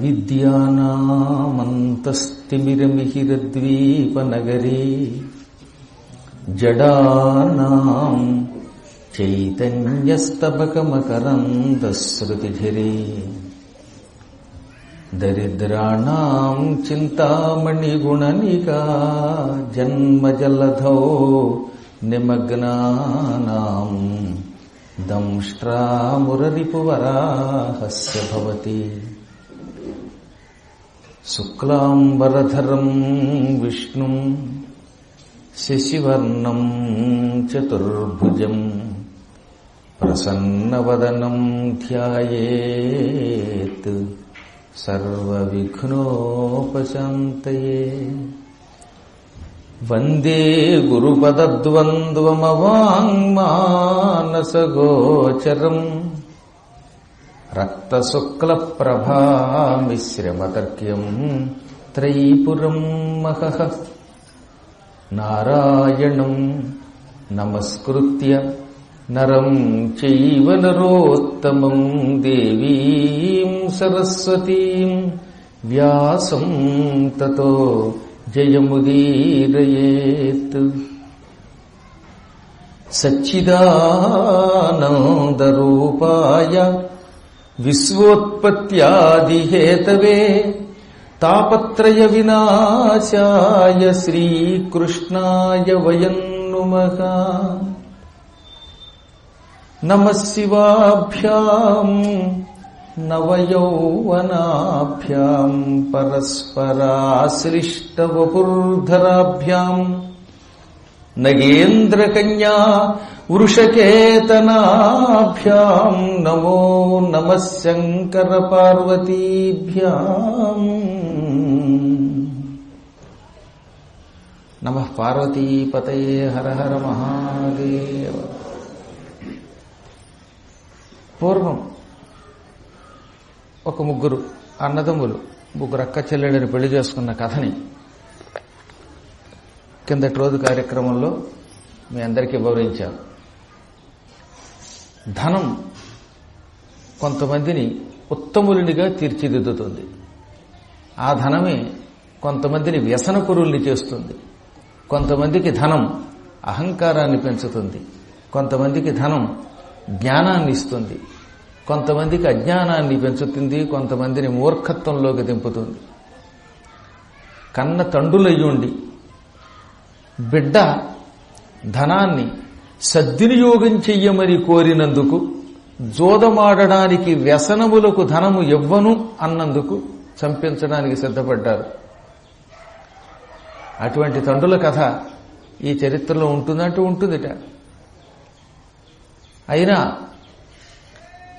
अविद्यानामन्तस्तिमिरमिहिरद्वीपनगरे जडानाम् चैतन्यस्तबकमकरन्तःस्रुतिधिरे दरिद्राणाम् चिन्तामणिगुणनिका जन्मजलधौ निमग्नानाम् दंष्ट्रामुररिपुवराहस्य भवति। शुक्लाम्बरधरम् विष्णुम् शशिवर्णम् चतुर्भुजम् प्रसन्नवदनम् ध्यायेत् सर्वविघ्नोपशान्तये। वन्दे गुरुपदद्वन्द्वमवाङ्मानसगोचरम् రక్తశుక్లప్రభామిశ్రమతర్క్యం త్రైపురం మహః. నారాయణం నమస్కృత్య నరం చైవ నరోత్తమం దేవీం సరస్వతీం వ్యాసం తతో జయముదీరయేత్. సచ్చిదానందరూపాయ విశ్వోత్పత్యాదిహేతవే తాపత్రయ వినాశాయ శ్రీకృష్ణాయ వయన్నుమ నమ. శివాభ్యాం నవయౌవనాభ్యాం పరస్పరాశ్లిష్టవపుర్ధరాభ్యాం నగేంద్రకన్యా వృషకేతనాభ్యాం నమో నమ శంకర పార్వతీభ్యాం నమ పార్వతీపతయే హర హర మహాదేవ పూర్వం ఒక ముగ్గురు అన్నదమ్ములు ముగ్గురు అక్క చెల్లెళ్ళని పెళ్ళి చేసుకున్న కథని కిందటి రోజు కార్యక్రమంలో మీ అందరికీ వివరించాను. ధనం కొంతమందిని ఉత్తములునిగా తీర్చిదిద్దుతుంది. ఆ ధనమే కొంతమందిని వ్యసనపురుల్ని చేస్తుంది. కొంతమందికి ధనం అహంకారాన్ని పెంచుతుంది. కొంతమందికి ధనం జ్ఞానాన్ని ఇస్తుంది. కొంతమందికి అజ్ఞానాన్ని పెంచుతుంది. కొంతమందిని మూర్ఖత్వంలోకి దింపుతుంది. కన్న తండ్రులయ్యుండి బిడ్డ ధనాన్ని సద్వినియోగం చెయ్యమని కోరినందుకు జోదమాడడానికి వ్యసనములకు ధనము ఇవ్వను అన్నందుకు చంపించడానికి సిద్ధపడ్డారు. అటువంటి తండ్రుల కథ ఈ చరిత్రలో ఉంటుందంటూ ఉంటుందిట. అయినా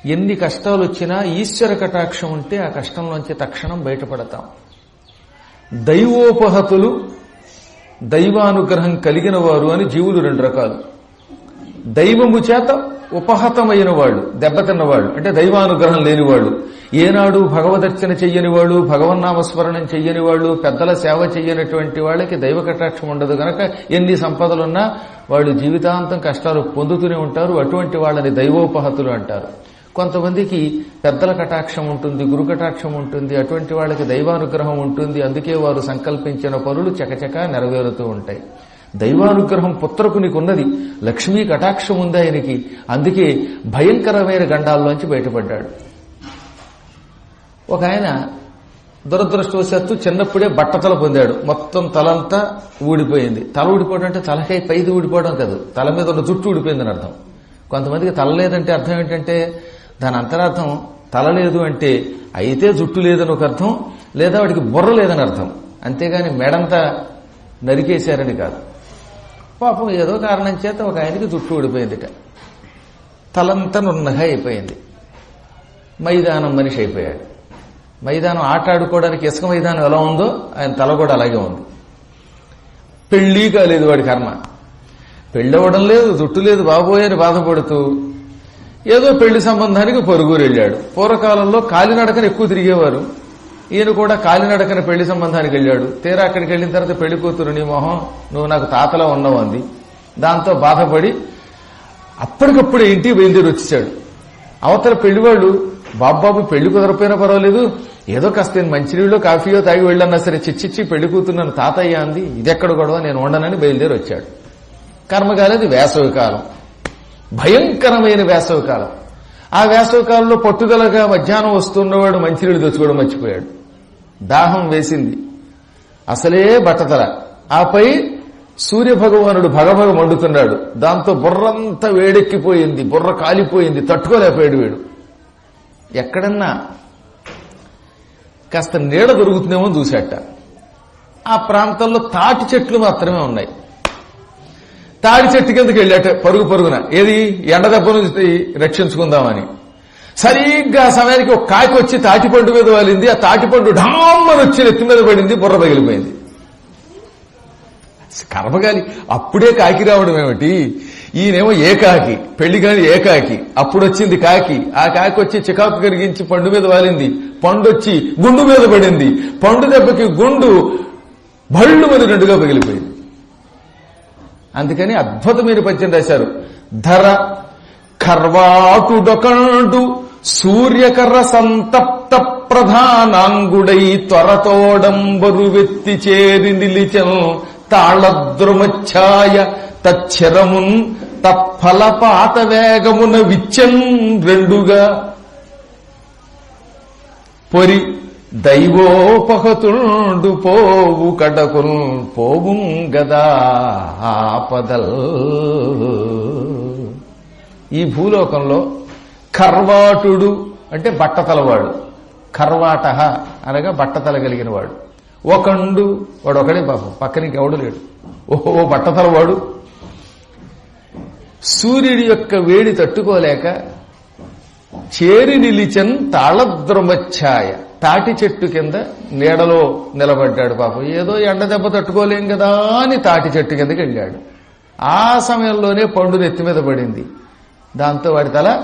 ఎన్ని కష్టాలు వచ్చినా ఈశ్వర కటాక్షం ఉంటే ఆ కష్టంలోంచి తక్షణం బయటపడతాం. దైవోపహతులు దైవానుగ్రహం కలిగిన వారు అని జీవులు రెండు రకాలు. దైవము చేత ఉపహతమైన వాళ్ళు దెబ్బతిన్నవాళ్ళు అంటే దైవానుగ్రహం లేనివాళ్ళు. ఏనాడు భగవదర్చన చెయ్యని వాళ్ళు భగవన్నామస్మరణం చెయ్యని వాళ్ళు పెద్దల సేవ చెయ్యనటువంటి వాళ్ళకి దైవ కటాక్షం ఉండదు కనుక ఎన్ని సంపదలున్నా వాళ్ళు జీవితాంతం కష్టాలు పొందుతూనే ఉంటారు అటువంటి వాళ్ళని దైవోపహతులు అంటారు. కొంతమందికి పెద్దల కటాక్షం ఉంటుంది గురు కటాక్షం ఉంటుంది అటువంటి వాళ్ళకి దైవానుగ్రహం ఉంటుంది అందుకే వారు సంకల్పించిన పనులు చకచక నెరవేరుతూ ఉంటాయి. దైవానుగ్రహం పుత్రకు నీకున్నది. లక్ష్మీ కటాక్షం ఉంది ఆయనకి. అందుకే భయంకరమైన గండాల్లోంచి బయటపడ్డాడు. ఒక ఆయన దురదృష్టవశాత్తు చిన్నప్పుడే బట్టతల పొందాడు. మొత్తం తలంతా ఊడిపోయింది. తల ఊడిపోవడం అంటే తలకై పైది ఊడిపోవడం కాదు. తల మీద ఉన్న జుట్టు ఊడిపోయిందని అర్థం. కొంతమందికి తల లేదంటే అర్థం ఏంటంటే దాని అంతరార్థం తల లేదు అంటే అయితే జుట్టు లేదని ఒక అర్థం లేదా వాడికి బుర్ర లేదని అర్థం. అంతేగాని మెడంతా నరికేశారని కాదు. పాపం ఏదో కారణం చేత ఒక ఆయనకి జుట్టు ఊడిపోయిందిట. తలంతా నున్నగా అయిపోయింది. మైదానం మనిషి అయిపోయాడు. మైదానం ఆట ఆడుకోవడానికి ఇసుక మైదానం ఎలా ఉందో ఆయన తల కూడా అలాగే ఉంది. పెళ్ళి కాలేదు వాడి కర్మ. పెళ్ళవడం లేదు జుట్టు లేదు బాబోయ్ అని బాధపడుతూ ఏదో పెళ్ళి సంబంధానికి పొరుగురు వెళ్ళాడు. పూర్వకాలంలో కాలినడకన ఎక్కువ తిరిగేవారు. ఈయన కూడా కాలినడకన పెళ్ళి సంబంధానికి వెళ్ళాడు. తీరా అక్కడికి వెళ్ళిన తర్వాత పెళ్ళి కూతురు నీ మొహం నువ్వు నాకు తాతలా ఉన్నావు అంది. దాంతో బాధపడి అప్పటికప్పుడు ఇంటికి బయలుదేరి వచ్చేసాడు అవతల పెళ్ళివాళ్ళు బాబాబు పెళ్ళి కుదరపోయినా పర్వాలేదు ఏదో కాస్త నేను మంచినీళ్ళు కాఫీయో తాగి వెళ్ళన్నా సరే చిచ్చిచ్చి పెళ్ళి కూతున్నాను తాతయ్య అంది. ఇదెక్కడ గొడవ? నేను ఉండనని బయలుదేరి వచ్చాడు. కర్మకాలది వేసవి కాలం. భయంకరమైన వేసవి కాలం. ఆ వేసవి కాలంలో పట్టుదలగా మధ్యాహ్నం వస్తున్నవాడు మంచినీళ్ళు తెచ్చుకోవడం మర్చిపోయాడు. దాహం వేసింది. అసలే బట్టతల. ఆపై సూర్య భగవానుడు భగభగ మండుతున్నాడు. దాంతో బుర్రంతా వేడెక్కిపోయింది బుర్ర కాలిపోయింది తట్టుకోలేకపోయాడు వీడు. ఎక్కడన్నా కాస్త నీడ దొరుకుతుందేమో చూశాట ఆ ప్రాంతంలో తాటి చెట్లు మాత్రమే ఉన్నాయి. తాడి చెట్టు కిందకి వెళ్ళాట పరుగు పరుగున. ఏది? ఎండ దెబ్బ నుంచి రక్షించుకుందామని. సరిగ్గా సమయానికి ఒక కాకి వచ్చి తాటిపండు మీద వాలింది. ఆ తాటిపండు ఢామ్మని వచ్చి నెత్తి మీద పడింది బుర్ర పగిలిపోయింది. కర్మగాలి. అప్పుడే కాకి రావడం ఏమిటి? ఈయనేమో ఏకాకి పెళ్ళి కాని ఏకాకి అప్పుడు వచ్చింది కాకి. ఆ కాకి వచ్చి చికాకు కరిగించి పండు మీద వాలింది. పండు వచ్చి గుండు మీద పడింది. పండు దెబ్బకి గుండు భళ్ళు మీద రెండుగా పగిలిపోయింది. అందుకని అద్భుతమైన పద్యం రాశారు. ధర కర్వాటుడొకండు సూర్యకర్ర సంతప్త ప్రధానాంగుడై త్వరతోడంబరు వెత్తి చేరి నిలిచను తాళద్రుమఛాయ తచ్చరమున్ తత్ఫలపాత వేగమున విచ్చన్ రెండుగా పొరి దైవోపహతుండు పోవు కడకున్ పోవు గదా ఆపదల్. ఈ భూలోకంలో కర్వాటుడు అంటే బట్టతలవాడు. కర్వాట అనగా బట్టతల కలిగిన వాడు ఒకండు వాడు ఒకడే పాపం పక్కనికి ఎవడు లేడు. ఓహో బట్టతలవాడు. సూర్యుడి యొక్క వేడి తట్టుకోలేక చేరి నిలిచన్ తాళద్రుమఛాయ తాటి చెట్టు కింద నీడలో నిలబడ్డాడు పాపం. ఏదో ఎండ దెబ్బ తట్టుకోలేం కదా అని తాటి చెట్టు కిందకి వెళ్ళాడు ఆ సమయంలోనే పండు నెత్తి మీద పడింది. దాంతో వాడి తల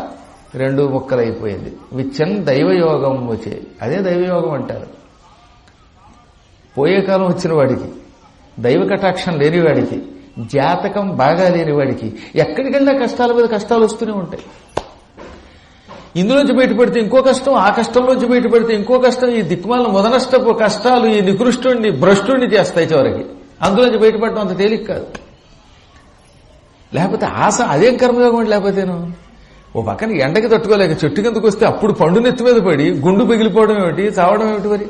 రెండు ముక్కలైపోయింది. విచ్చన్ దైవయోగం వచ్చే అదే దైవయోగం అంటారు. పోయే కాలం వచ్చిన వాడికి దైవ కటాక్షం లేనివాడికి జాతకం బాగా లేనివాడికి ఎక్కడికి వెళ్ళినా కష్టాల మీద కష్టాలు వస్తూనే ఉంటాయి. ఇందులోంచి బయటపడితే ఇంకో కష్టం ఆ కష్టంలోంచి బయటపడితే ఇంకో కష్టం ఈ దిక్కుమాల మొదనష్టపు కష్టాలు ఈ నికృష్టుణ్ణి భ్రష్టుణ్ణి చేస్తాయి చివరికి. అందులోంచి బయటపడటం అంత తేలిక కాదు. లేకపోతే ఆశ అదేం కర్మయోగం అండి లేకపోతేను? ఓ పక్కన ఎండకి తట్టుకోలేక చెట్టు కిందకు వస్తే అప్పుడు పండు నెత్తి మీద పడి గుండు పిగిలిపోవడం ఏమిటి? చావడం ఏమిటి మరి?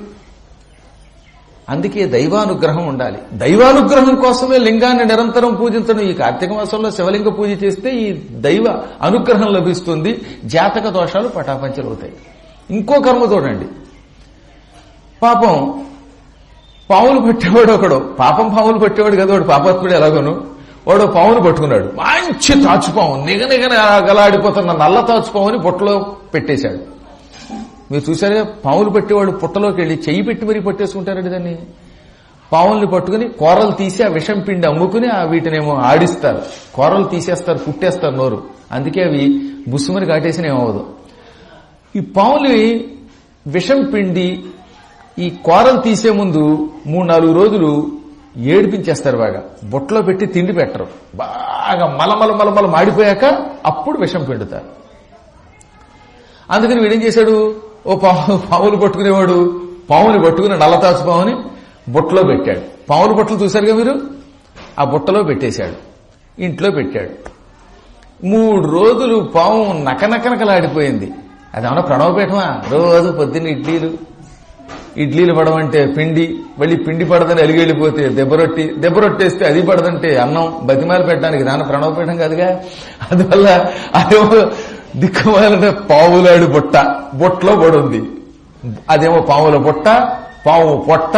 అందుకే దైవానుగ్రహం ఉండాలి. దైవానుగ్రహం కోసమే లింగాన్ని నిరంతరం పూజించడం. ఈ కార్తీక మాసంలో శివలింగ పూజ చేస్తే ఈ దైవ అనుగ్రహం లభిస్తుంది. జాతక దోషాలు పటాపంచలవుతాయి ఇంకో కర్మ చూడండి. పాపం పావులు పట్టేవాడు ఒకడు. పాపం పావులు పట్టేవాడు కదా వాడు. పాపాత్ముడు ఎలాగోను? వాడు పావును పట్టుకున్నాడు. మంచి తాచుపాము. నిగ నిగన గలాడిపోతున్న నల్ల తాచుపావుని పొట్టలో పెట్టేశాడు. మీరు చూసారే పావులు పట్టేవాడు పుట్టలోకి వెళ్ళి చెయ్యి పెట్టి మరీ పట్టేసుకుంటారండి దాన్ని. పావుల్ని పట్టుకుని కూరలు తీసి ఆ విషం పిండి అమ్ముకుని ఆ వీటినేమో ఆడిస్తారు. కూరలు తీసేస్తారు పుట్టేస్తారు నోరు. అందుకే అవి బుస్సుమని కాటేసిన ఏమవదు ఈ పావులు విషం పిండి ఈ కూరలు తీసే ముందు మూడు నాలుగు రోజులు ఏడిపించేస్తారు బాగా. బొట్లో పెట్టి తిండి పెట్టరు. బాగా మలమల మలమల మాడిపోయాక అప్పుడు విషం పిండుతారు. అందుకని వీడేం చేశాడు? ఓ పావు పావులు పట్టుకునేవాడు. పావుని పట్టుకుని నల్లతాచు పావుని బుట్టలో పెట్టాడు. పావులు బుట్టలు చూశారుగా మీరు? ఆ బుట్టలో పెట్టేశాడు. ఇంట్లో పెట్టాడు. మూడు రోజులు పాము నకనకనకలాడిపోయింది. అదేమన్నా ప్రణవపీఠమా? రోజు పొద్దున్న ఇడ్లీలు. ఇడ్లీలు పడమంటే పిండి మళ్ళీ పిండి పడదని అలిగెళ్ళిపోతే దెబ్బరొట్టి దెబ్బరొట్టేస్తే అది పడదంటే అన్నం బతిమాలు పెట్టడానికి దాని ప్రణవపీఠం కాదుగా? అందువల్ల అదేమో దిక్కుమాలిన పావులాడు బుట్ట బుట్టలో పడుంది. అదేమో పావుల బుట్ట పావు పొట్ట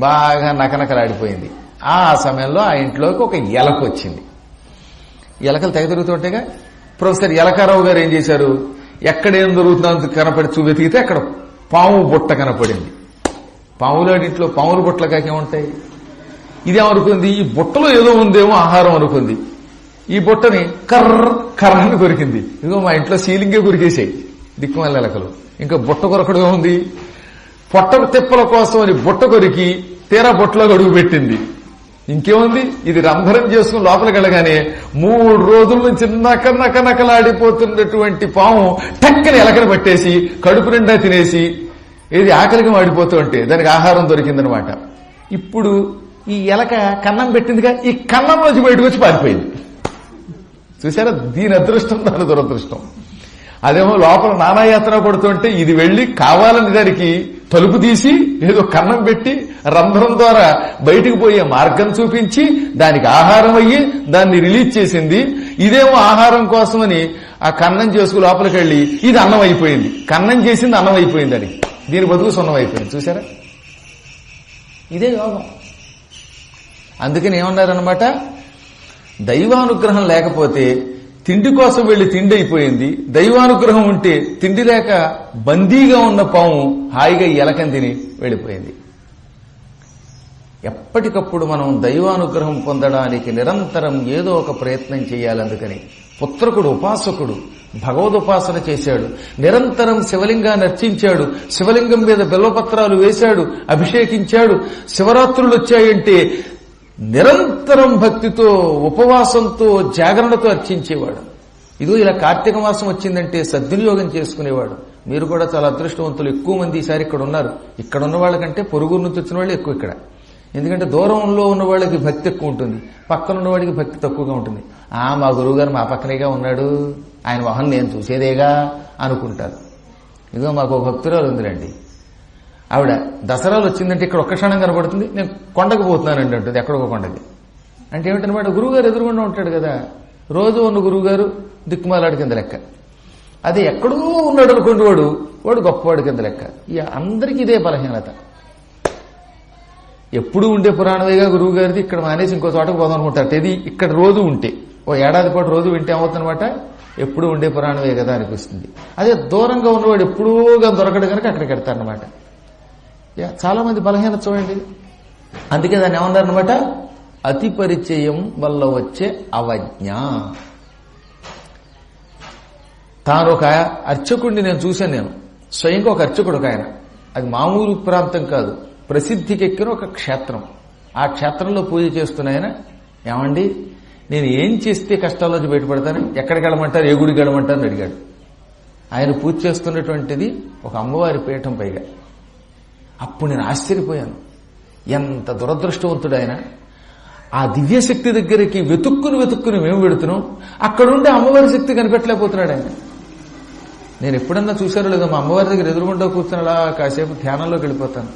బాగా నకనకలాడిపోయింది. ఆ సమయంలో ఆ ఇంట్లోకి ఒక ఎలక వచ్చింది. ఎలకలు తెగ తిరుగుతుంటేగా? ప్రొఫెసర్ ఎలకారావు గారు ఏం చేశారు? ఎక్కడేం దొరుకుతుందో కనపడి చూ వెతికితే అక్కడ పాము బుట్ట కనపడింది. పాములాడింట్లో పాముల బుట్టలు కాకేముంటాయి ఇదేమనుకుంది? ఈ బుట్టలో ఏదో ఉందేమో ఆహారం అనుకుంది. ఈ బుట్టని కర్ర కర్ర అని కొరికింది. ఇదిగో మా ఇంట్లో సీలింగే కొరికేసాయి. దిక్కుమాల ఎలకలు ఇంకా బుట్ట కొరకడం ఉంది పొట్ట తిప్పల కోసం అని బుట్ట కొరికి తీరా బుట్టలో గడుగు పెట్టింది. ఇంకేముంది? ఇది రంధ్రం చేసుకుని లోపలికి వెళ్ళగానే మూడు రోజుల నుంచి నక నక నకలాడిపోతున్నటువంటి పాము టక్కని ఎలకన పట్టేసి కడుపు నిండా తినేసి ఇది ఆకలికి మాడిపోతూ ఉంటే దానికి ఆహారం దొరికిందనమాట. ఇప్పుడు ఈ ఎలక కన్నం పెట్టిందిగా ఈ కన్నంలోంచి బయటకు వచ్చి పారిపోయింది. చూసారా దీని అదృష్టం దాని దురదృష్టం. అదేమో లోపల నానాయాత్ర పడుతుంటే ఇది వెళ్ళి కావాలని దానికి తలుపు తీసి ఏదో కన్నం పెట్టి రంధ్రం ద్వారా బయటికి పోయే మార్గం చూపించి దానికి ఆహారం అయ్యి దాన్ని రిలీజ్ చేసింది. ఇదేమో ఆహారం కోసమని ఆ కన్నం చేసుకు లోపలికి వెళ్ళి ఇది అన్నం అయిపోయింది. కన్నం చేసింది అన్నం అయిపోయింది దానికి దీని బతుకు సున్నం అయిపోయింది. చూసారా ఇదే యోగం. అందుకని ఏమన్నారనమాట దైవానుగ్రహం లేకపోతే తిండి కోసం వెళ్ళి తిండి అయిపోయింది. దైవానుగ్రహం ఉంటే తిండి లేక బందీగా ఉన్న పాము హాయిగా ఎలకం తిని వెళ్ళిపోయింది. ఎప్పటికప్పుడు మనం దైవానుగ్రహం పొందడానికి నిరంతరం ఏదో ఒక ప్రయత్నం చేయాలి అందుకని పుత్రకుడు ఉపాసకుడు భగవదుపాసన చేశాడు. నిరంతరం శివలింగాన్ని అర్చించాడు. శివలింగం మీద బిల్వపత్రాలు వేశాడు. అభిషేకించాడు. శివరాత్రులు వచ్చాయంటే నిరంతరం భక్తితో ఉపవాసంతో జాగరణతో అర్చించేవాడు. ఇదో ఇలా కార్తీక మాసం వచ్చిందంటే సద్వినియోగం చేసుకునేవాడు. మీరు కూడా చాలా అదృష్టవంతులు. ఎక్కువ మంది ఈసారి ఇక్కడ ఉన్నారు. ఇక్కడ ఉన్న వాళ్ళకంటే పొరుగురు నుంచి వచ్చిన వాళ్ళు ఎక్కువ ఇక్కడ. ఎందుకంటే దూరంలో ఉన్న వాళ్ళకి భక్తి ఎక్కువ ఉంటుంది. పక్కన ఉన్న వాడికి భక్తి తక్కువగా ఉంటుంది. ఆ మా గురువుగారు మా పక్కనేగా ఉన్నాడు. ఆయన వాహనం నేను చూసేదేగా అనుకుంటారు ఇదిగో మాకు ఒక భక్తురాలు ఉందిరండి. ఆవిడ దసరాలు వచ్చిందంటే ఇక్కడ ఒక్క క్షణం కనబడుతుంది నేను కొండకు పోతున్నానండి అంటుంది. ఎక్కడొక కొండకి. అంటే ఏమిటనమాట? గురువుగారు ఎదురుగుండా ఉంటాడు కదా. రోజు ఉన్న గురువుగారు దిక్కుమాలాడి కింద లెక్క. అది ఎక్కడో ఉన్నాడు అనుకోండి వాడు వాడు గొప్పవాడి కింద లెక్క. ఇక అందరికీ ఇదే బలహీనత. ఎప్పుడు ఉండే పురాణమేగా గురువు గారిది ఇక్కడ మానేసి ఇంకో చోటకు పోదాం అనుకుంటారు. ఇది ఇక్కడ రోజు ఉంటే. ఓ ఏడాది పాటు రోజు వింటే ఏమవుతుందన్నమాట? ఎప్పుడు ఉండే పురాణమే కదా అనిపిస్తుంది. అదే దూరంగా ఉన్నవాడు ఎప్పుడూగా దొరకడు కనుక అక్కడికి వెళ్తారనమాట యా, చాలా మంది బలహీనత చూడండి. అందుకే దాన్ని ఏమన్నారనమాట అతి పరిచయం వల్ల వచ్చే అవజ్ఞ. తాను ఒక అర్చకుడిని నేను చూశాను నేను. స్వయంగా ఒక అర్చకుడు ఒక ఆయన. అది మామూలు ప్రాంతం కాదు. ప్రసిద్ధికి ఎక్కిన ఒక క్షేత్రం. ఆ క్షేత్రంలో పూజ చేస్తున్న ఆయన ఏమండి? నేను ఏం చేస్తే కష్టాల్లోంచి బయటపడతాను? ఎక్కడికి వెళ్ళమంటారు? ఏ గుడికి వెళ్ళమంటారని అడిగాడు. ఆయన పూజ చేస్తున్నటువంటిది ఒక అమ్మవారి పీఠం పైగా. అప్పుడు నేను ఆశ్చర్యపోయాను. ఎంత దురదృష్టవంతుడు ఆయన. ఆ దివ్యశక్తి దగ్గరికి వెతుక్కుని వెతుక్కుని మేము పెడుతున్నాం అక్కడుండే అమ్మవారి శక్తి కనిపెట్టలేకపోతున్నాడు ఆయన. నేను ఎప్పుడన్నా చూశారో లేదో మా అమ్మవారి దగ్గర ఎదురుగుండా కూర్చుని అలా కాసేపు ధ్యానంలోకి వెళ్ళిపోతాను.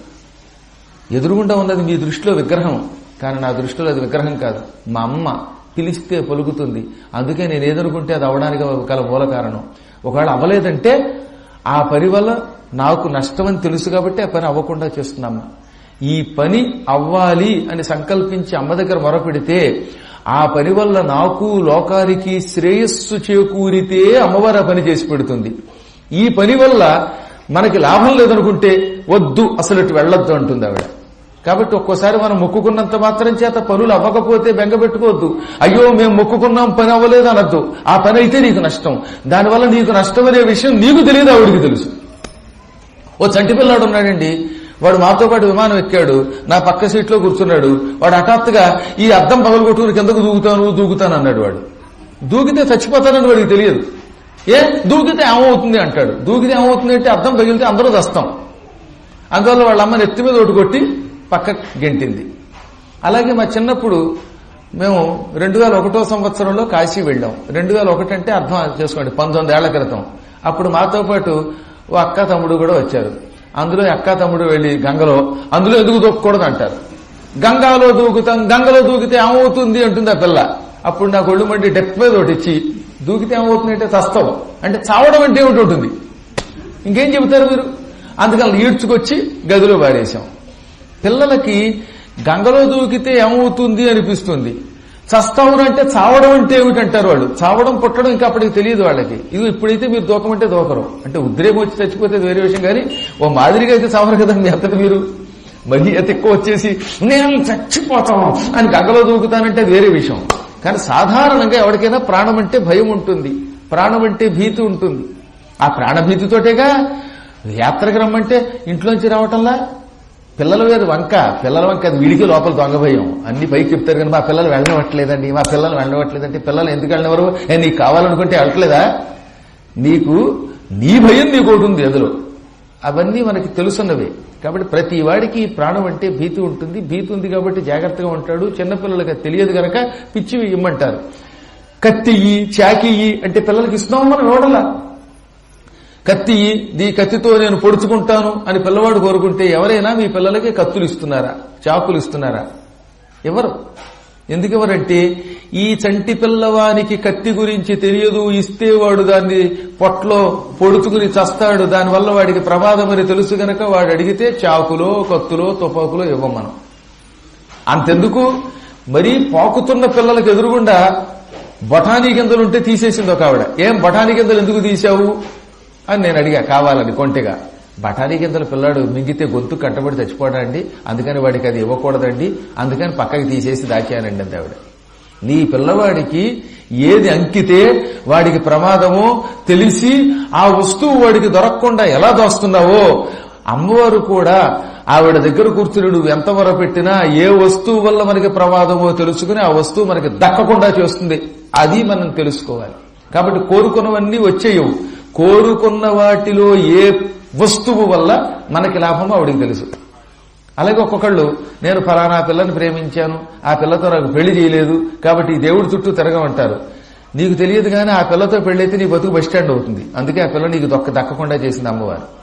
ఎదురుగుండా ఉన్నది మీ దృష్టిలో విగ్రహం. కానీ నా దృష్టిలో అది విగ్రహం కాదు. మా అమ్మ. పిలిస్తే పలుకుతుంది. అందుకే నేను ఏదనుకుంటే అది అవడానికి గల మూల కారణం. ఒకవేళ అవ్వలేదంటే ఆ పని వల్ల నాకు నష్టం అని తెలుసు కాబట్టి ఆ పని అవ్వకుండా చేస్తున్నామ్మ ఈ పని అవ్వాలి అని సంకల్పించి అమ్మ దగ్గర మొరపెడితే ఆ పని వల్ల నాకు లోకానికి శ్రేయస్సు చేకూరితే అమ్మవారు ఆ పని చేసి పెడుతుంది. ఈ పని వల్ల మనకి లాభం లేదనుకుంటే వద్దు అసలు ఇటు వెళ్ళొద్దు అంటుంది ఆవిడ. కాబట్టి ఒక్కోసారి మనం మొక్కుకున్నంత మాత్రం చేత పనులు అవ్వకపోతే బెంగ పెట్టుకోవద్దు. అయ్యో మేము మొక్కుకున్నాం పని అవ్వలేదు అనొద్దు. ఆ పని అయితే నీకు నష్టం. దానివల్ల నీకు నష్టం అనే విషయం నీకు తెలియదు ఆవిడికి తెలుసు. ఓ చంటి పిల్లాడు ఉన్నాడండి. వాడు మాతో పాటు విమానం ఎక్కాడు. నా పక్క సీట్లో కూర్చున్నాడు. వాడు హఠాత్తుగా ఈ అద్దం పగలగొట్టుకుని కిందకు దూకుతాను దూకుతాను అన్నాడు వాడు. దూకితే చచ్చిపోతానని వాడికి తెలియదు. ఏ? దూకితే ఏమవుతుంది? అంటాడు. దూకితే ఏమవుతుంది అంటే అద్దం పగిలితే అందరూ దస్తాం. అందువల్ల వాళ్ళ అమ్మని ఎత్తి మీద ఒకటి కొట్టి పక్క గెంటింది. అలాగే మా చిన్నప్పుడు మేము రెండు వేల ఒకటో సంవత్సరంలో కాశీ వెళ్ళాం. రెండు వేల ఒకటి అంటే అర్థం చేసుకోండి పంతొమ్మిది ఏళ్ళ క్రితం. అప్పుడు మాతో పాటు ఓ అక్క తమ్ముడు కూడా వచ్చారు. అందులో అక్క తమ్ముడు వెళ్ళి గంగలో అందులో ఎందుకు దూకకూడదు అంటారు. గంగాలో దూకుతాం గంగలో దూకితే ఏమవుతుంది? అంటుంది ఆ పిల్ల. అప్పుడు నాకు ఒళ్ళు మండి డెప్ మీద ఒకటి ఇచ్చి దూకితే ఏమవుతుంది అంటే చస్తావు అంటే చావడం అంటే ఏమిటి ఉంటుంది? ఇంకేం చెబుతారు మీరు? అందుకని ఈడ్చుకొచ్చి గదిలో పారేశాం. పిల్లలకి గంగలో దూకితే ఏమవుతుంది అనిపిస్తుంది. చస్తావును అంటే చావడం అంటే ఏమిటంటారు వాళ్ళు? చావడం పుట్టడం ఇంకా అప్పటికి తెలియదు వాళ్ళకి. ఇది ఇప్పుడైతే మీరు దూకమంటే దూకరు. అంటే ఉద్రేకం వచ్చి చచ్చిపోతే వేరే విషయం కానీ ఓ మాదిరిగా అయితే చావరు కదా మీ అంతటి మీరు. మరీ ఎక్కువ వచ్చేసి నేను చచ్చిపోతాను అని గంగలో దూకుతానంటే వేరే విషయం. కానీ సాధారణంగా ఎవరికైనా ప్రాణం అంటే భయం ఉంటుంది. ప్రాణం అంటే భీతి ఉంటుంది. ఆ ప్రాణభీతితోటేగా యాత్రకు రమ్మంటే ఇంట్లోంచి రావటంలా? పిల్లల మీద వంక పిల్లల వంక అది వీడికి లోపల దొంగ భయం. అన్ని పైకి చెప్తారు కానీ మా పిల్లలు వెళ్ళనివ్వట్లేదండి మా పిల్లలు వెళ్ళనివ్వట్లేదంటే పిల్లలు ఎందుకు వెళ్ళినవరు నేను నీకు కావాలనుకుంటే వెళ్ళట్లేదా? నీకు నీ భయం నీకు ఒకటి ఉంది అందులో. అవన్నీ మనకి తెలుసున్నవే. కాబట్టి ప్రతి వాడికి ప్రాణం అంటే భీతి ఉంటుంది. భీతి ఉంది కాబట్టి జాగ్రత్తగా ఉంటాడు. చిన్నపిల్లలకి తెలియదు గనక పిచ్చి ఇమ్మంటారు. కత్తియ్యి చాకియి అంటే పిల్లలకి ఇస్తున్నాం మనం ఇవ్వడలా కత్తి దీ కత్తితో నేను పొడుచుకుంటాను అని పిల్లవాడు కోరుకుంటే ఎవరైనా మీ పిల్లలకి కత్తులు ఇస్తున్నారా? చాకులు ఇస్తున్నారా? ఎవరు? ఎందుకు ఎవరంటే ఈ చంటి పిల్లవానికి కత్తి గురించి తెలియదు ఇస్తే వాడు దాన్ని పొట్లో పొడుచుకుని చస్తాడు. దానివల్ల వాడికి ప్రమాదం అని తెలుసు గనక వాడు అడిగితే చాకులో కత్తులో తుపాకులో ఇవ్వం మనం. అంతెందుకు? మరీ పాకుతున్న పిల్లలకు ఎదురుగుండా బఠానీ గింజలు ఉంటే తీసేసింది ఒక ఆవిడ. ఏం బఠానీ గింజలు ఎందుకు తీసావు అని నేను అడిగా కావాలని కొంటెగా. బఠానీ గింజల పిల్లాడు మింగితే గొంతు కట్టబడి చచ్చిపోడా అండి అందుకని వాడికి అది ఇవ్వకూడదండి. అందుకని పక్కకి తీసేసి దాచానండి అంది ఆవిడ. నీ పిల్లవాడికి ఏది అంకితే వాడికి ప్రమాదమో తెలిసి ఆ వస్తువు వాడికి దొరకకుండా ఎలా దోస్తున్నావో? అమ్మవారు కూడా ఆవిడ దగ్గర కూర్చుని నువ్వు ఎంత పెట్టినా ఏ వస్తువు వల్ల మనకి ప్రమాదమో తెలుసుకుని ఆ వస్తువు మనకి దక్కకుండా చేస్తుంది. అది మనం తెలుసుకోవాలి. కాబట్టి కోరుకున్నవన్నీ వచ్చేయవు. కోరుకున్న వాటిలో ఏ వస్తువు వల్ల మనకి లాభమో ఆవిడికి తెలుసు. అలాగే ఒక్కొక్కళ్ళు నేను ఫలానా పిల్లని ప్రేమించాను ఆ పిల్లతో నాకు పెళ్ళి చేయలేదు కాబట్టి ఈ దేవుడి చుట్టూ తిరగమంటారు. నీకు తెలియదు కానీ ఆ పిల్లతో పెళ్ళైతే నీ బతుకు బస్ స్టాండ్ అవుతుంది. అందుకే ఆ పిల్ల నీకు దొక్క దక్కకుండా చేసింది అమ్మవారు.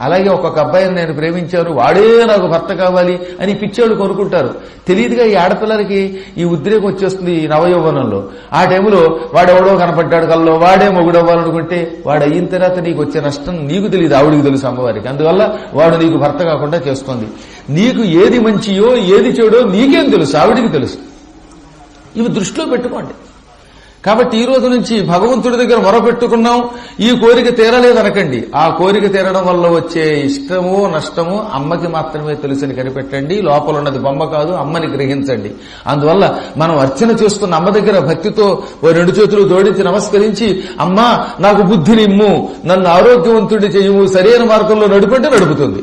అలాగే ఒక్కొక్క అబ్బాయిని నేను ప్రేమించాను వాడే నాకు భర్త కావాలి అని పిచ్చోళ్ళు కొనుక్కుంటారు. తెలియదుగా ఈ ఆడపిల్లలకి ఈ ఉద్రేకం వచ్చేస్తుంది ఈ నవయౌవనంలో. ఆ టైంలో వాడెవడో కనపడ్డాడు కల్లో వాడే మొగుడవ్వాలనుకుంటే వాడు అయిన తర్వాత నీకు వచ్చే నష్టం నీకు తెలియదు ఆవిడికి తెలుసు అమ్మవారికి. అందువల్ల వాడు నీకు భర్త కాకుండా చేస్తుంది నీకు ఏది మంచియో ఏది చెడో నీకేం తెలుసు ఆవిడికి తెలుసు. ఇవి దృష్టిలో పెట్టుకోండి. కాబట్టి ఈ రోజు నుంచి భగవంతుడి దగ్గర మొరపెట్టుకున్నాం. ఈ కోరిక తీరలేదనకండి. ఆ కోరిక తీరడం వల్ల వచ్చే ఇష్టము నష్టము అమ్మకి మాత్రమే తెలుసని కనిపెట్టండి. లోపల ఉన్నది బొమ్మ కాదు అమ్మని గ్రహించండి. అందువల్ల మనం అర్చన చేస్తున్న అమ్మ దగ్గర భక్తితో ఓ రెండు చేతులు జోడించి నమస్కరించి అమ్మా నాకు బుద్ధినిమ్ము నన్ను ఆరోగ్యవంతుడి చేయము. సరైన మార్గంలో నడుపుంటే నడుపుతుంది.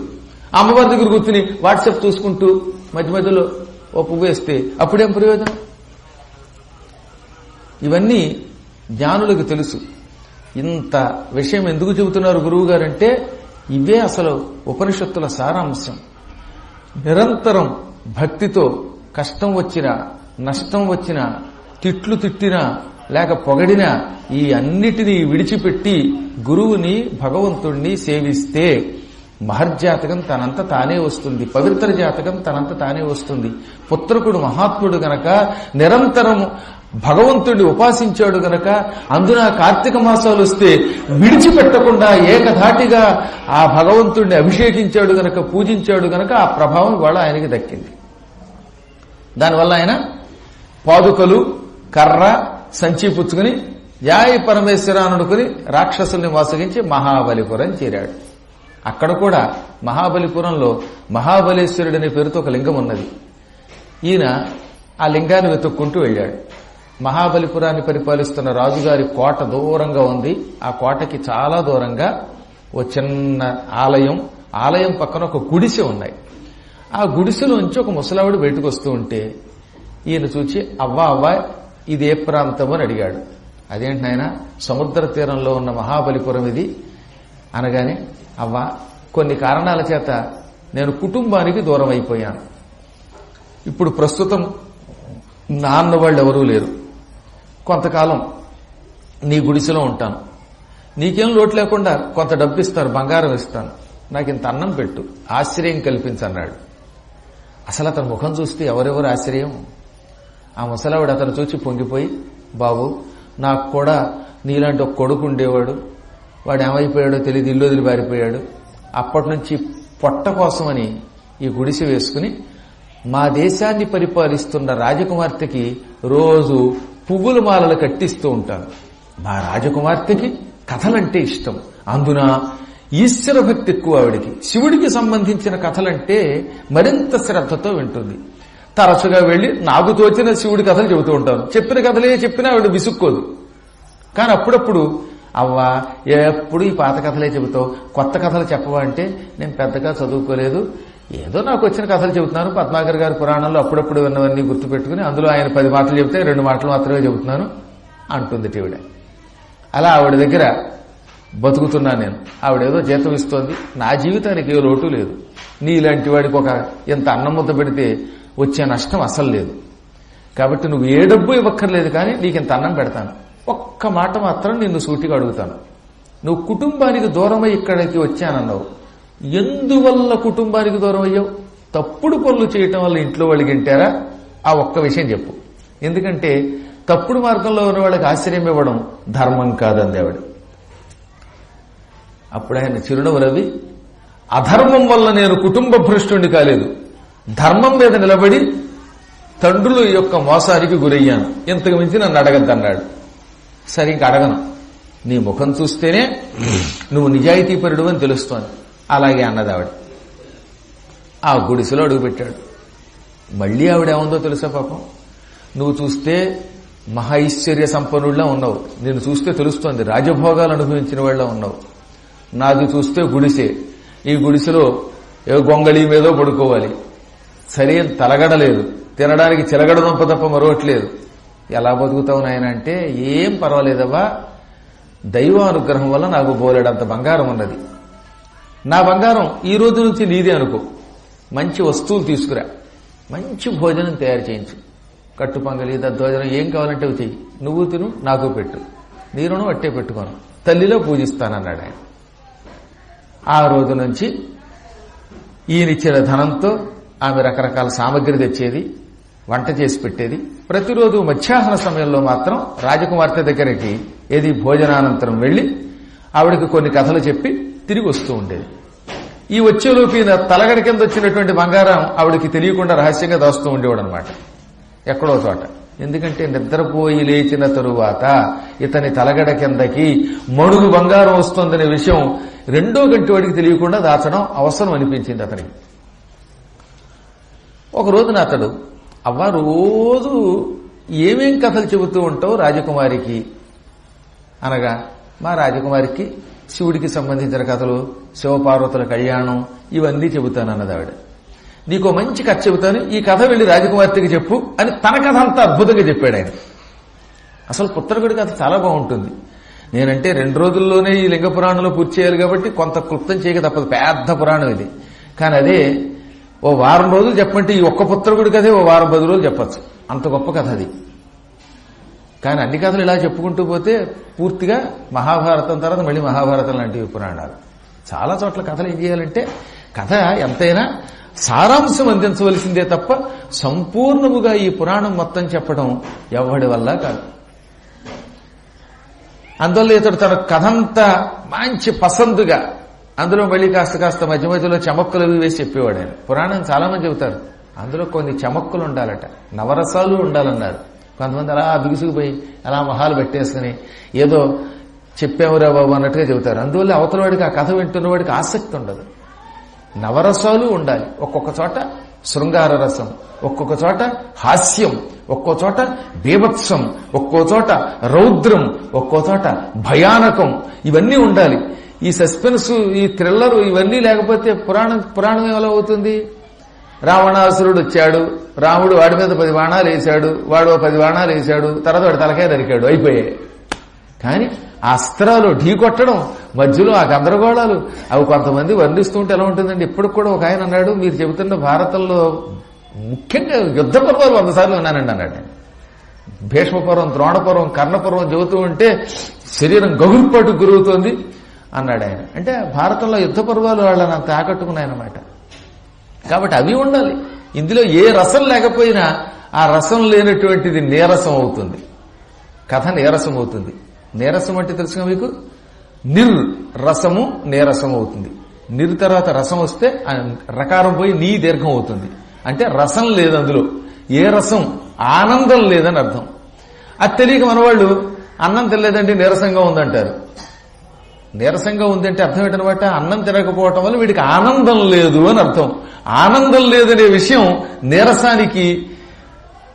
అమ్మవారి దగ్గర కూర్చుని వాట్సాప్ చూసుకుంటూ మధ్య మధ్యలో ఓ పువ్వు వేస్తే అప్పుడేం ప్రయోజనం? ఇవన్నీ జ్ఞానులకు తెలుసు. ఇంత విషయం ఎందుకు చెబుతున్నారు గురువు గారంటే ఇవే అసలు ఉపనిషత్తుల సారాంశం. నిరంతరం భక్తితో కష్టం వచ్చినా నష్టం వచ్చినా తిట్లు తిట్టినా లేక పొగడినా ఈ అన్నిటినీ విడిచిపెట్టి గురువుని భగవంతుణ్ణి సేవిస్తే మహర్జాతకం తనంత తానే వస్తుంది పవిత్ర జాతకం తనంత తానే వస్తుంది. పుత్రకుడు మహాత్ముడు గనక నిరంతరం భగవంతుడిని ఉపాసించాడు గనక అందున కార్తీక మాసాలు వస్తే విడిచిపెట్టకుండా ఏకధాటిగా ఆ భగవంతుడిని అభిషేకించాడు గనక పూజించాడు గనక ఆ ప్రభావం ఇవాళ ఆయనకి దక్కింది. దానివల్ల ఆయన పాదుకలు కర్ర సంచి పుచ్చుకుని జాయి పరమేశ్వర అనుకుని రాక్షసుల్ని మోసగించి మహాబలిపురం చేరాడు. అక్కడ కూడా మహాబలిపురంలో మహాబలేశ్వరుడు అనే పేరుతో ఒక లింగం ఉన్నది. ఈయన ఆ లింగాన్ని వెతుక్కుంటూ వెళ్ళాడు. మహాబలిపురాన్ని పరిపాలిస్తున్న రాజుగారి కోట దూరంగా ఉంది. ఆ కోటకి చాలా దూరంగా ఓ చిన్న ఆలయం ఆలయం పక్కన ఒక గుడిసె ఉన్నాయి. ఆ గుడిసెలోంచి ఒక ముసలావిడు బయటకు వస్తూ ఉంటే ఈయన చూచి అవ్వా అవ్వా ఇది ఏ ప్రాంతం? అని అడిగాడు. అదేంటి నాయన సముద్ర తీరంలో ఉన్న మహాబలిపురం ఇది. అనగానే అవ్వా కొన్ని కారణాల చేత నేను కుటుంబానికి దూరం అయిపోయాను. ఇప్పుడు ప్రస్తుతం నాన్న వాళ్ళు ఎవరూ లేరు. కొంతకాలం నీ గుడిసెలో ఉంటాను. నీకేం లోటు లేకుండా కొంత డబ్బు ఇస్తారు బంగారం ఇస్తాను. నాకు ఇంత అన్నం పెట్టు ఆశ్చర్యం కల్పించన్నాడు. అసలు అతని ముఖం చూస్తే ఎవరెవరు ఆశ్చర్యం? ఆ ముసలావిడ అతను చూచి పొంగిపోయి బాబు నాకు కూడా నీలాంటి ఒక కొడుకు ఉండేవాడు. వాడు ఏమైపోయాడో తెలియదు ఇల్లు వదిలి పారిపోయాడు. అప్పటి నుంచి పొట్ట కోసమని ఈ గుడిసె వేసుకుని మా దేశాన్ని పరిపాలిస్తున్న రాజకుమార్తెకి రోజు పువ్వుల మాలలు కట్టిస్తూ ఉంటాను. మా రాజకుమార్తెకి కథలంటే ఇష్టం. అందున ఈశ్వర భక్తి ఎక్కువ ఆవిడికి. శివుడికి సంబంధించిన కథలంటే మరింత శ్రద్ధతో వింటుంది. తరచుగా వెళ్ళి నాకు తోచిన శివుడి కథలు చెబుతూ ఉంటాను. చెప్పిన కథలే చెప్పినా ఆవిడ విసుక్కోదు. కానీ అప్పుడప్పుడు అవ్వా ఎప్పుడు ఈ పాత కథలే చెబుతావు? కొత్త కథలు చెప్పవా? అంటే నేను పెద్దగా చదువుకోలేదు. ఏదో నాకు వచ్చిన కథలు చెబుతున్నాను. పద్మాకర్ గారి పురాణంలో అప్పుడప్పుడు విన్నవన్నీ గుర్తుపెట్టుకుని అందులో ఆయన పది మాటలు చెబితే రెండు మాటలు మాత్రమే చెబుతున్నాను అంటుంది టీవిడ అలా ఆవిడ దగ్గర బతుకుతున్నాను నేను. ఆవిడేదో జీతం ఇస్తోంది. నా జీవితానికి ఏ లోటు లేదు. నీలాంటి వాడికి ఒక ఇంత అన్నం ముద్ద పెడితే వచ్చే నష్టం అసలు లేదు. కాబట్టి నువ్వు ఏ డబ్బు ఇవ్వక్కర్లేదు కానీ నీకు ఇంత అన్నం పెడతాను. ఒక్క మాట మాత్రం నిన్ను సూటిగా అడుగుతాను. నువ్వు కుటుంబానికి దూరమై ఇక్కడికి వచ్చానన్నావు. ఎందువల్ల కుటుంబానికి దూరం అయ్యావు? తప్పుడు పనులు చేయటం వల్ల ఇంట్లో వాళ్ళు గింటారా ఆ ఒక్క విషయం చెప్పు. ఎందుకంటే తప్పుడు మార్గంలో ఉన్న వాళ్ళకి ఆశ్చర్యం ఇవ్వడం ధర్మం కాదంది ఆవిడ. అప్పుడు ఆయన చిరునవ్వు రవి అధర్మం వల్ల నేను కుటుంబ భ్రష్టుని కాలేదు. ధర్మం మీద నిలబడి తండ్రుల యొక్క మోసానికి గురయ్యాను. ఇంతకు మించి నన్ను అడగద్దన్నాడు సరే ఇంక అడగను. నీ ముఖం చూస్తేనే నువ్వు నిజాయితీపరుడు అని తెలుస్తోంది. అలాగే అన్నది ఆవిడ. ఆ గుడిసెలో అడుగుపెట్టాడు. మళ్ళీ ఆవిడ ఏముందో తెలుసా పాపం? నువ్వు చూస్తే మహా ఐశ్వర్య సంపన్నుడిలా ఉన్నావు. నేను చూస్తే తెలుస్తోంది. రాజభోగాలు అనుభవించిన వాళ్ళ ఉన్నావు. నాది చూస్తే గుడిసె. ఈ గుడిసెలో ఏ గొంగళి మీదో పడుకోవాలి. సరైన తలగడలేదు. తినడానికి చిలగడ దుంప తప్ప మరొకట్లేదు ఎలా బతుకుతావు నాయన అంటే ఏం పర్వాలేదవ్వా. దైవానుగ్రహం వల్ల నాకు బోలేడంత బంగారం ఉన్నది. నా బంగారం ఈ రోజు నుంచి నీదే అనుకో. మంచి వస్తువులు తీసుకురా. మంచి భోజనం తయారు చేయించు. కట్టు పొంగలి దద్దోజనం ఏం కావాలంటే చెయ్యి. నువ్వు తిను నాకు పెట్టు. నీరును అట్టే పెట్టుకోను. తల్లిలో పూజిస్తానన్నాడు ఆయన. ఆ రోజు నుంచి ఈయనిచ్చిన ధనంతో ఆమె రకరకాల సామగ్రి తెచ్చేది వంట చేసి పెట్టేది. ప్రతిరోజు మధ్యాహ్న సమయంలో మాత్రం రాజకుమార్తె దగ్గరికి ఏది భోజనానంతరం వెళ్ళి ఆవిడకి కొన్ని కథలు చెప్పి తిరిగి వస్తూ ఉండేది. ఈ వచ్చేలోపు ఈయన తలగడ కింద వచ్చినటువంటి బంగారం ఆవిడకి తెలియకుండా రహస్యంగా దాస్తూ ఉండేవాడు అనమాట ఎక్కడో చోట. ఎందుకంటే నిద్రపోయి లేచిన తరువాత ఇతని తలగడ కిందకి మడుగు బంగారం వస్తుందనే విషయం రెండో గంట వాడికి తెలియకుండా దాచడం అవసరం అనిపించింది అతనికి. ఒక రోజున అతడు అవ్వ రోజు ఏమేం కథలు చెబుతూ ఉంటావు రాజకుమారికి? అనగా మా రాజకుమారికి శివుడికి సంబంధించిన కథలు శివపార్వతుల కళ్యాణం ఇవన్నీ చెబుతాను అన్నది ఆవిడ నీకో మంచి కథ చెబుతాను ఈ కథ వెళ్ళి రాజకుమార్తెకి చెప్పు అని తన కథ అంతా అద్భుతంగా చెప్పాడు ఆయన. అసలు పుత్రకుడి కథ చాలా బాగుంటుంది. నేనంటే రెండు రోజుల్లోనే ఈ లింగ పురాణంలో పూర్తి చేయాలి కాబట్టి కొంత క్లుప్తం చేయక తప్పదు పెద్ద పురాణం ఇది. కానీ అదే ఓ వారం రోజులు చెప్పంటే ఈ ఒక్క పుత్రకుడి కథే ఓ వారం పది రోజులు చెప్పచ్చు. అంత గొప్ప కథ అది. కానీ అన్ని కథలు ఇలా చెప్పుకుంటూ పోతే పూర్తిగా మహాభారతం తర్వాత మళ్ళీ మహాభారతం లాంటివి పురాణాలు చాలా చోట్ల కథలు ఏం చేయాలంటే కథ ఎంతైనా సారాంశం అందించవలసిందే తప్ప సంపూర్ణముగా ఈ పురాణం మొత్తం చెప్పడం ఎవడి వల్ల కాదు. అందువల్ల ఇతడు తన కథంతా మంచి పసందుగా అందులో మళ్ళీ కాస్త కాస్త మధ్య మధ్యలో చమక్కులు అవి వేసి చెప్పేవాడు ఆయన. పురాణం చాలామంది చెబుతారు అందులో కొన్ని చమక్కులు ఉండాలట నవరసాలు ఉండాలన్నారు. కొంతమంది అలా బిగుసుకుపోయి అలా మొహాలు పెట్టేసుకుని ఏదో చెప్పామురా బాబు అన్నట్టుగా చెబుతారు. అందువల్ల అవతల వాడికి ఆ కథ వింటున్న వాడికి ఆసక్తి ఉండదు. నవరసాలు ఉండాలి. ఒక్కొక్క చోట శృంగార రసం ఒక్కొక్క చోట హాస్యం ఒక్కో చోట బీభత్సం ఒక్కో చోట రౌద్రం ఒక్కో చోట భయానకం. ఇవన్నీ ఉండాలి. ఈ సస్పెన్స్ ఈ థ్రిల్లర్ ఇవన్నీ లేకపోతే పురాణం పురాణం ఎలా అవుతుంది? రావణాసురుడు వచ్చాడు. రాముడు వాడి మీద పది బాణాలు వేశాడు. వాడు పది బాణాలు వేశాడు. తర్వాత వాడు తలకాయ నరికాడు. అయిపోయాయి. కానీ ఆ అస్త్రాలు ఢీ కొట్టడం మధ్యలో ఆ గందరగోళాలు అవి కొంతమంది వర్ణిస్తుంటే ఎలా ఉంటుందండి? ఇప్పటికి కూడా ఒక ఆయన అన్నాడు మీరు చెబుతున్న భారతంలో ముఖ్యంగా యుద్ధ పర్వాలు వంద సార్లు ఉన్నానండి అన్నాడు భీష్మపురం ద్రోణపురం కర్ణపురం చెబుతూ ఉంటే శరీరం గగుర్పాటు గురవుతోంది అన్నాడు ఆయన. అంటే భారతంలో యుద్ధ పర్వాలు వాళ్ళని అంత ఆకట్టుకున్నాయన్నమాట. కాబట్టి అవి ఉండాలి. ఇందులో ఏ రసం లేకపోయినా ఆ రసం లేనటువంటిది నీరసం అవుతుంది. కథ నీరసం అవుతుంది. నీరసం అంటే తెలుసుగా మీకు? నిర్ రసము నీరసం అవుతుంది. నిర్ తర్వాత రసం వస్తే రకారం పోయి నీ దీర్ఘం అవుతుంది. అంటే రసం లేదు అందులో. ఏ రసం? ఆనందం లేదని అర్థం. అది తెలియక మనవాళ్ళు అన్నం తెలియదంటే నీరసంగా ఉందంటారు. నీరసంగా ఉందంటే అర్థం ఏంటనమాట? అన్నం తినకపోవటం వల్ల వీడికి ఆనందం లేదు అని అర్థం. ఆనందం లేదనే విషయం నీరసానికి